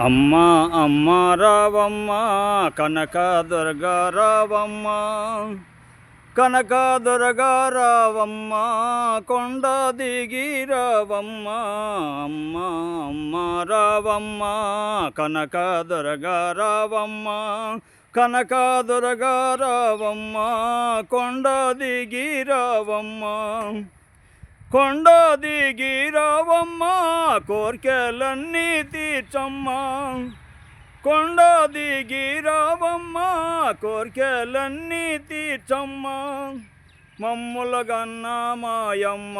అమ్మ అమ్మ రావమ్మ కనక దుర్గా రావమ్మ. కనక దుర్గా రావమ్మ కొండ దిగి రావమ్మ. అమ్మ అమ్మ రావమ్మ కనక దుర్గా రావమ్మ. కనక దుర్గా రావమ్మ కొండ దిగి రావమ్మ. కొండ దిగి రావమ్మ కోర్కెలన్నీ తీర్చమ్మా. కొండ దిగి రావమ్మ కోర్కెలన్నీ తీర్చమ్మా. మమ్ములగన్న మాయమ్మ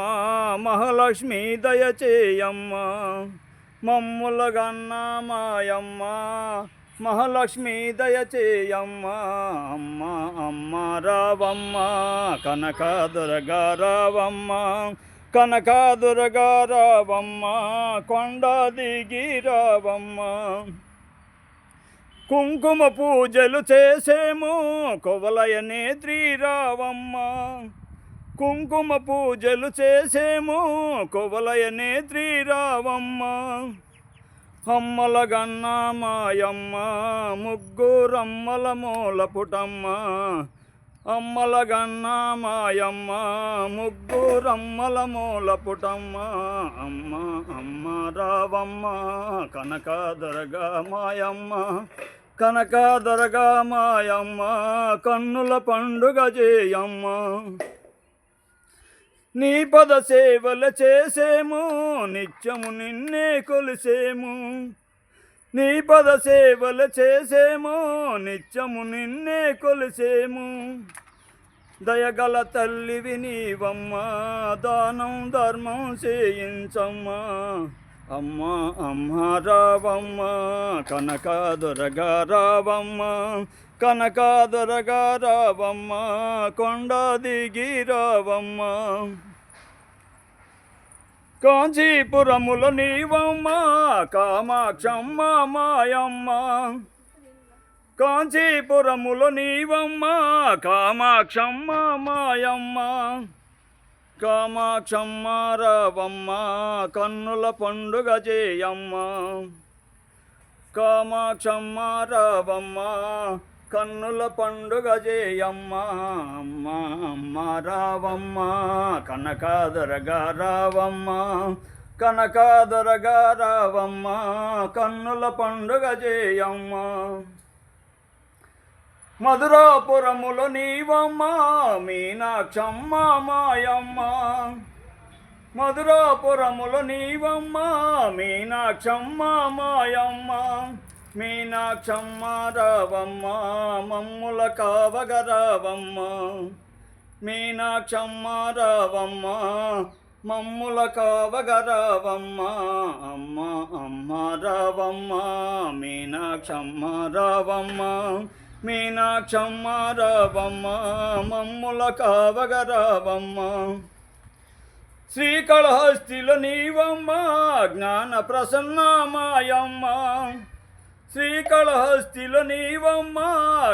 మహాలక్ష్మి దయచేయమ్మ మమ్ములగన్న మాయమ్మ మహాలక్ష్మి దయచేయమ్మ అమ్మ అమ్మ రావమ్మ కనక దుర్గా రావమ్మ. కనకాదురగా రావమ్మ కొండ దిగి రావమ్మ కుంకుమ పూజలు చేసేము కొవలయ నేత్రి రావమ్మ కుంకుమ పూజలు చేసేము కొవలయ నేత్రి రావమ్మ అమ్మల గన్న మాయమ్మ ముగ్గురమ్మల మూల పుటమ్మ అమ్మల గన్న మాయమ్మ ముగ్గురమ్మల మూల పుటమ్మ అమ్మ అమ్మ రావమ్మ కనక దొరగా మాయమ్మ. కనక దొరగా మాయమ్మ కన్నుల పండుగ చేయమ్మ నీ పద సేవలు చేసేము నిత్యము నిన్నే కొలిసేము. నీ పద సేవలు చేసేము నిత్యము నిన్నే కొలిసేము. దయగల తల్లివి నీవమ్మా దానం ధర్మం చేయించమ్మా. అమ్మ అమ్మ రావమ్మ కనక దొరగా రావమ్మ. కనక దొరగా రావమ్మ కొండ దిగి రావమ్మ. కాంచీపురముల నీవమ్మ కామాక్షమ్మ మాయమ్మ. కాంచీపురముల నీవమ్మ కామాక్షమ్మ మాయమ్మ. కామాక్షమ్మ రవమ్మ కన్నుల పండుగ చేయమ్మ కామాక్షమ్మ రవమ్మ కన్నుల పండుగ జేయమ్మ అమ్మ అమ్మ రావమ్మ. కనకాదరగా రావమ్మ కనకాదరగా రావమ్మ. కన్నుల పండుగ జేయమ్మ. మధురాపురములో నీవమ్మ మీనాక్షమ్మ మాయమ్మ. మధురాపురములో నీవమ్మ మీనాక్షమ్మ మాయమ్మ. మీనాక్షమ్మ రావమ్మ మమ్ముల కావగరావమ్మ. మీనాక్షమ్మ రావమ్మ మమ్ముల కావగరావమ్మ. అమ్మ అమ్మ రావమ్మ మీనాక్షమ్మ రావమ్మ. మీనాక్షమ్మ రావమ్మ మమ్ముల కావగరావమ్మ. శ్రీకాళహస్తిలో నీవమ్మ జ్ఞాన ప్రసన్నమాయమ్మ. శ్రీకాళహస్తిలో నీవమ్మ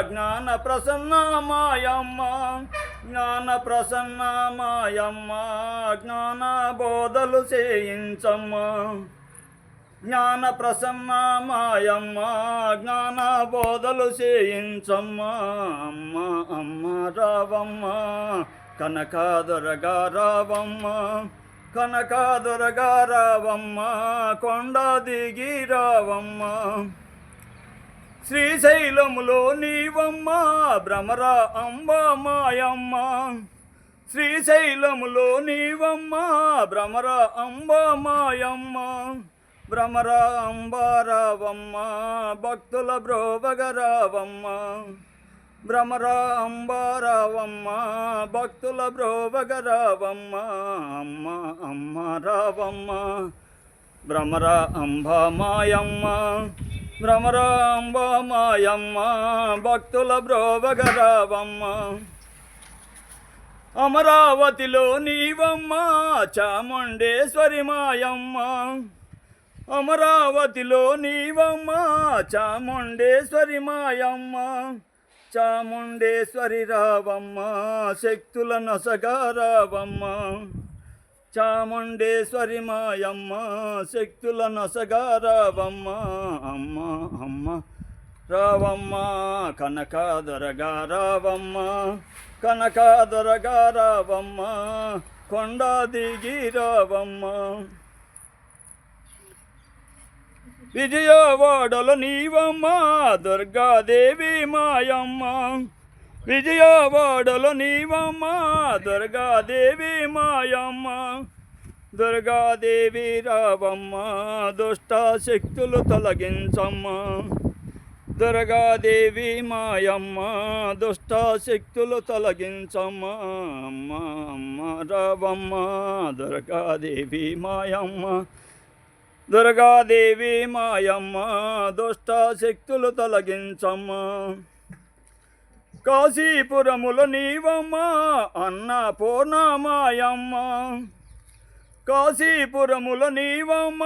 జ్ఞాన ప్రసన్న మాయమ్మ. జ్ఞాన ప్రసన్న మాయమ్మ జ్ఞాన బోధలు చేయించమ్మ. జ్ఞాన ప్రసన్న మాయమ్మ జ్ఞాన బోధలు చేయించమ్మ. అమ్మ అమ్మ రావమ్మ కనకాదురగా రావమ్మ. కనకాదురగా రావమ్మ కొండ దిగి రావమ్మ. శ్రీశైలములో నీవమ్మ భ్రమర అంబ మాయమ్మ. శ్రీశైలములో నీవమ్మ భ్రమర అంబ మాయమ్మ. భ్రమర అంబారావమ్మ భక్తుల బ్రోవగరావమ్మ భ్రమర అంబారావమ్మ భక్తుల బ్రోవగరావమ్మ అమ్మ అమ్మ రావమ్మ. భ్రమర అంబ మాయమ్మ. భ్రమర మాయమ్మ భక్తుల బ్రోవగరావమ్మ అమరావతిలో నీవమ్మ చాముండేశ్వరి మాయమ్మ అమరావతిలో నీవమ్మ చాముండేశ్వరి మాయమ్మ చాముండేశ్వరి రావమ్మ శక్తుల నసగా రావమ్మ చాముండేశ్వరి మాయమ్మ శక్తుల నసగారావమ్మ అమ్మ అమ్మ. రావమ్మ కనకాదొరగా రావమ్మ కనకాదొరగా రావమ్మ కొండ దిగి రావమ్మ. విజయవాడల నీవమ్మ దుర్గాదేవి మాయమ్మ. విజయవాడలో నీవమ్మ దుర్గాదేవి మాయమ్మ. దుర్గాదేవి రావమ్మ దుష్ట శక్తులు తొలగించమ్మ. దుర్గాదేవి మాయమ్మ దుష్ట శక్తులు తొలగించమ్మ. అమ్మ అమ్మ రావమ్మ దుర్గాదేవి మాయమ్మ. దుర్గాదేవి మాయమ్మ దుష్ట శక్తులు తొలగించమ్మ. కాశీపురముల నీవమ్మ అన్నపూర్ణమాయమ్మ కాశీపురముల నీవమ్మ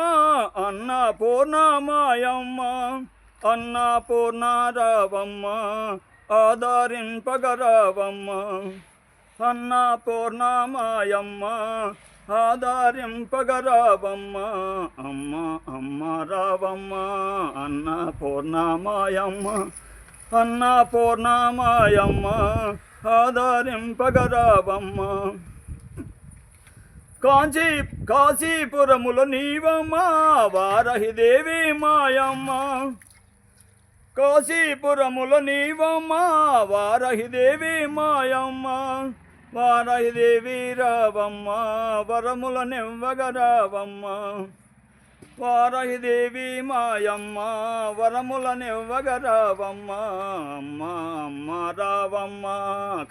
అన్న పూర్ణారావమ్మ ఆధారింపగరావమ్మ. అన్న పూర్ణమాయమ్మ ఆధారింపగరావమ్మ. అమ్మ అమ్మ రావమ్మ అన్న పూర్ణమాయమ్మ. అన్నపూర్ణమాయమ్మ ఆధారింపగరావమ్మ కాంచీ కాశీపురముల నీవమ్మ వారహిదేవి మాయమ్మ. కాశీపురముల నీవమ్మ వారహిదేవి మాయమ్మ. వారహిదేవి రావమ్మ వరముల నివ్వగరావమ్మ. వారహిదేవి మాయమ్మ వరములనివ్వగరావమ్మ అమ్మ అమ్మ రావమ్మ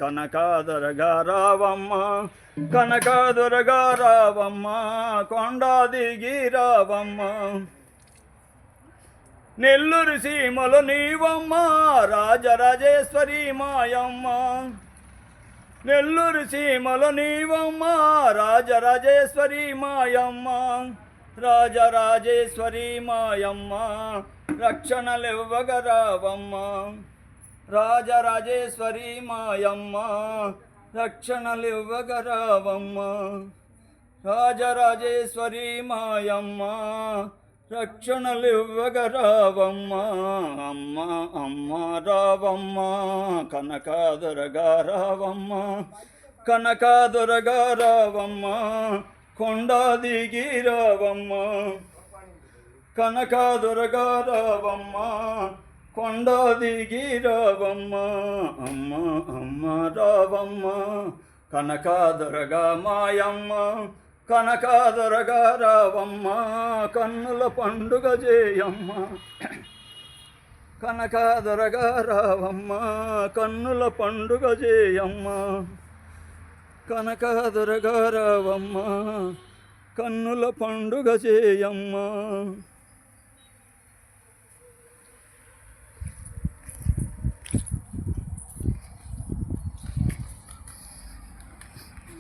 కనకాదరగా రావమ్మ కనకాదురగా రావమ్మ కొండ దిగి రావమ్మ. నెల్లూరు సీమలు నీవమ్మ రాజరాజేశ్వరి మాయమ్మ. నెల్లూరు సీమలు నీవమ్మ రాజరాజేశ్వరి మాయమ్మ. రాజరాజేశ్వరి మాయమ్మ రక్షణలివ్వగరావమ్మ. రాజరాజేశ్వరి మాయమ్మ రక్షణలివ్వగరావమ్మ. రాజరాజేశ్వరి మాయమ్మ రక్షణలివ్వగరావమ్మ. అమ్మ అమ్మ రావమ్మ కనకాదురగా రావమ్మ కనకాదురగా రావమ్మ. కొండ దిగి రావమ్మ కనకాదురగా రావమ్మ కొండ దిగి రావమ్మ అమ్మ అమ్మ రావమ్మ కనకాదురగా మాయమ్మ కనకాదురగా రావమ్మ కన్నుల పండుగ చేయమ్మ కనకాదురగా రావమ్మ కన్నుల పండుగ చేయమ్మ కనక దుర్గారావమ్మ కన్నుల పండుగ చేయమ్మ.